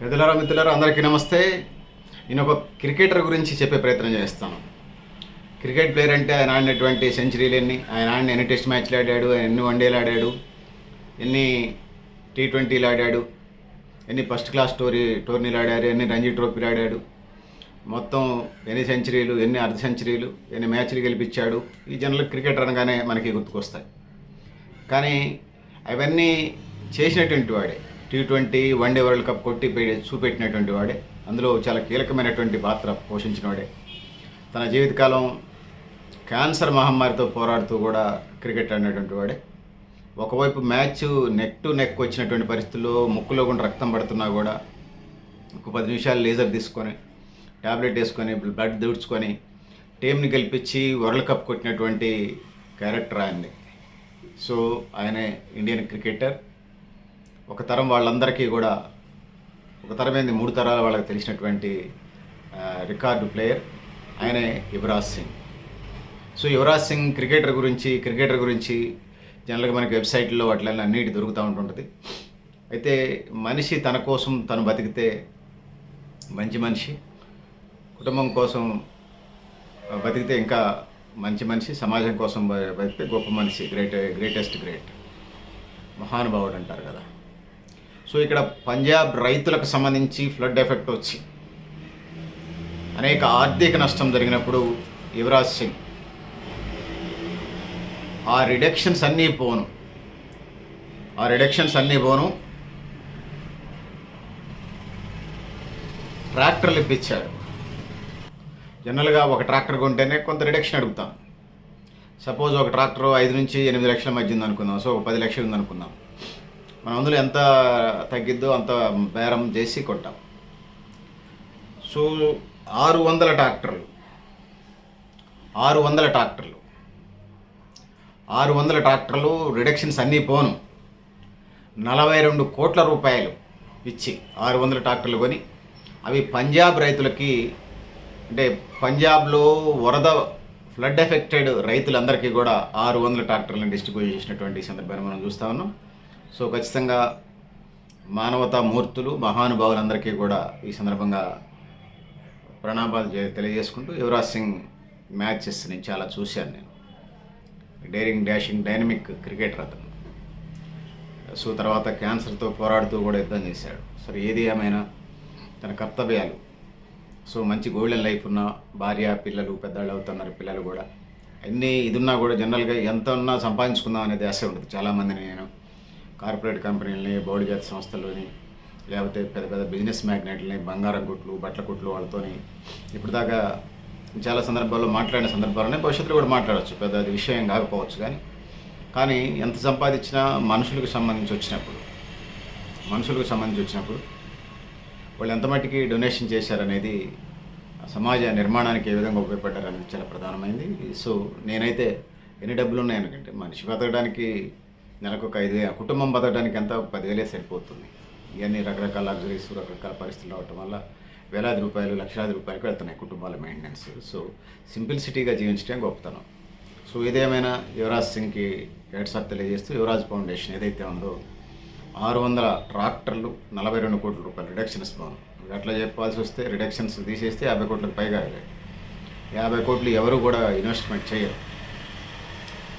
పెద్దలారా మిత్రులారా అందరికీ నమస్తే. నేను ఒక క్రికెటర్ గురించి చెప్పే ప్రయత్నం చేస్తాను. క్రికెట్ ప్లేయర్ అంటే ఆయన ఆడినటువంటి సెంచరీలు ఎన్ని ఆయన ఆడిన ఎన్ని టెస్ట్ మ్యాచ్లు ఆడాడు ఎన్ని వన్డేలు ఆడాడు ఎన్ని టీ ట్వంటీలు ఆడాడు ఎన్ని ఫస్ట్ క్లాస్ టోరీ టోర్నీలు ఆడారు ఎన్ని రంజీ ట్రోఫీలు ఆడాడు మొత్తం ఎన్ని సెంచరీలు ఎన్ని అర్ధ సెంచరీలు ఎన్ని మ్యాచ్లు గెలిపించాడు ఈ జనరల్ క్రికెటర్ అనగానే మనకి గుర్తుకొస్తాయి. కానీ అవన్నీ చేసినటువంటి వాడే. T twenty one day world cup కొట్టి చూపెట్టినటువంటి వాడే. అందులో చాలా కీలకమైనటువంటి పాత్ర పోషించిన వాడే తన జీవితకాలం క్యాన్సర్ మహమ్మారితో పోరాడుతూ కూడా క్రికెట్ ఆడినటువంటి వాడే. ఒకవైపు మ్యాచ్ నెక్ టు నెక్ వచ్చినటువంటి పరిస్థితుల్లో ముక్కులో కూడా రక్తం పడుతున్నా కూడా ఒక పది నిమిషాలు లేజర్ తీసుకొని టాబ్లెట్ వేసుకొని బ్లడ్ దూడ్చుకొని టీంని గెలిపించి వరల్డ్ కప్ కొట్టినటువంటి క్యారెక్టర్ ఆయనది. సో ఆయన ఇండియన్ క్రికెటర్. ఒక తరం వాళ్ళందరికీ కూడా ఒక తరమైంది మూడు తరాల వాళ్ళకి తెలిసినటువంటి రికార్డు ప్లేయర్ ఆయనే యువరాజ్ సింగ్. సో యువరాజ్ సింగ్ క్రికెటర్ గురించి క్రికెటర్ గురించి జనరల్గా మనకి వెబ్సైట్లో వాటిలో అన్నిటి దొరుకుతూ ఉంటుంటుంది. అయితే మనిషి తన కోసం తను బతికితే మంచి మనిషి కుటుంబం కోసం బతికితే ఇంకా మంచి మనిషి సమాజం కోసం బతికితే గొప్ప మనిషి గ్రేట్ గ్రేటెస్ట్ గ్రేట్. మహానుభావుడు అంటారు కదా. సో ఇక్కడ పంజాబ్ రైతులకు సంబంధించి ఫ్లడ్ ఎఫెక్ట్ వచ్చి అనేక ఆర్థిక నష్టం జరిగినప్పుడు యువరాజ్ సింగ్ ఆ రిడక్షన్స్ అన్నీ పోను. ఆ రిడక్షన్స్ అన్నీ పోను. ట్రాక్టర్లు ఇప్పించాడు జనరల్గా ఒక ట్రాక్టర్ కొంటేనే కొంత రిడక్షన్ అడుగుతాం. సపోజ్ ఒక ట్రాక్టర్ ఐదు నుంచి ఎనిమిది లక్షల మధ్య ఉందనుకుందాం. సో ఒక పది లక్షలు ఉందనుకుందాం. మనం అందులో ఎంత తగ్గిద్దో అంత బేరం చేసి కొంటాం సో ఆరు వందల ట్రాక్టర్లు ఆరు వందల ట్రాక్టర్లు ఆరు వందల ట్రాక్టర్లు రిడక్షన్స్ అన్నీ పోను. నలభై రెండు కోట్ల రూపాయలు ఇచ్చి ఆరు వందల ట్రాక్టర్లు కొని అవి పంజాబ్ రైతులకి అంటే పంజాబ్లో వరద ఫ్లడ్ ఎఫెక్టెడ్ రైతులందరికీ కూడా ఆరు వందల ట్రాక్టర్లను డిస్ట్రిబ్యూట్ చేసినటువంటి సందర్భాన్ని మనం చూస్తా ఉన్నాం. సో ఖచ్చితంగా మానవతా మూర్తులు మహానుభావులందరికీ కూడా ఈ సందర్భంగా ప్రణామాలు తెలియజేసుకుంటూ యువరాజ్ సింగ్ మ్యాచెస్ నేను చాలా చూశాను నేను. డేరింగ్ డాషింగ్ డైనమిక్ క్రికెటర్ అతను. సో తర్వాత క్యాన్సర్తో పోరాడుతూ కూడా యుద్ధం చేశాడు. సరే ఏది ఏమైనా తన కర్తవ్యాలు. సో మంచి గోల్డెన్ లైఫ్ ఉన్న భార్య పిల్లలు పెద్దవాళ్ళు అవుతున్నారు పిల్లలు కూడా. అన్నీ ఇది ఉన్నా కూడా జనరల్గా ఎంత ఉన్నా సంపాదించుకుందాం అనేది ఆశ ఉంటుంది. చాలామందిని నేను కార్పొరేట్ కంపెనీలని బౌడిజాతి సంస్థలని లేకపోతే పెద్ద పెద్ద బిజినెస్ మ్యాగ్నెట్లని బంగారం కుట్లు బట్టల కుట్లు వాళ్ళతోని ఇప్పుడు దాకా చాలా సందర్భాల్లో మాట్లాడిన సందర్భాల్లోనే భవిష్యత్తులో కూడా మాట్లాడవచ్చు పెద్ద అది విషయం కాకపోవచ్చు కానీ కానీ ఎంత సంపాదించినా మనుషులకు సంబంధించి వచ్చినప్పుడు మనుషులకు సంబంధించి వచ్చినప్పుడు వాళ్ళు ఎంత మట్టికి డొనేషన్ చేశారనేది సమాజ నిర్మాణానికి ఏ విధంగా ఉపయోగపడ్డారు అనేది చాలా ప్రధానమైంది. సో నేనైతే ఎన్ని డబ్బులు ఉన్నాయి ఎందుకంటే మనిషి బతకడానికి నెలకు ఒక ఐదు కుటుంబం బతకడానికి ఎంత? పదివేలే సరిపోతుంది. ఇవన్నీ రకరకాల లగ్జరీస్ రకరకాల పరిస్థితులు అవటం వల్ల వేలాది రూపాయలు లక్షలాది రూపాయలకు వెళ్తున్నాయి కుటుంబాల మెయింటెనెన్స్ సో సింప్లిసిటీగా జీవించడం గొప్పతనం. సో ఇదేమైనా యువరాజ్ సింగ్కి హెడ్సాప్ తెలియజేస్తూ యువరాజ్ ఫౌండేషన్ ఏదైతే ఉందో ఆరు వందల ట్రాక్టర్లు నలభై రెండు కోట్ల రూపాయలు రిడక్షన్స్ బాను అట్లా చెప్పాల్సి వస్తే రిడక్షన్స్ తీసేస్తే యాభై కోట్లకు పైగా యాభై కోట్లు ఎవరు కూడా ఇన్వెస్ట్మెంట్ చేయరు.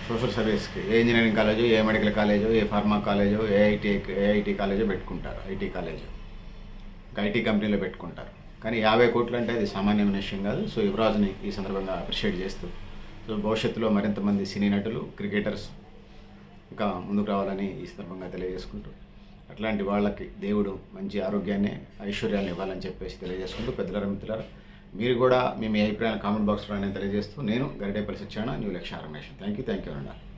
సోషల్ సర్వీస్కి. ఏ ఇంజనీరింగ్ కాలేజో ఏ మెడికల్ కాలేజో ఏ ఫార్మా కాలేజో ఏ ఐటీ ఏఐటీ కాలేజో పెట్టుకుంటారు. ఐటీ కాలేజో. ఇంకా ఐటీ కంపెనీలో పెట్టుకుంటారు. కానీ యాభై కోట్లు అంటే అది సామాన్యమైన విషయం కాదు. సో యువరాజ్ని ఈ సందర్భంగా అప్రిషియేట్ చేస్తూ సో భవిష్యత్తులో మరింత మంది సినీ నటులు క్రికెటర్స్ ఇంకా ముందుకు రావాలని ఈ సందర్భంగా తెలియజేసుకుంటూ అట్లాంటి వాళ్ళకి దేవుడు మంచి ఆరోగ్యాన్ని ఐశ్వర్యాన్ని ఇవ్వాలని చెప్పేసి తెలియజేసుకుంటూ పెద్దల మిత్రులారా మీరు కూడా మీ అభిప్రాయాలు కామెంట్ బాక్స్లో తెలియజేస్తూ నేను గరిడేపల్లి సత్యాన న్యూ లక్ష్య Ramesh. Thank you thank you అండి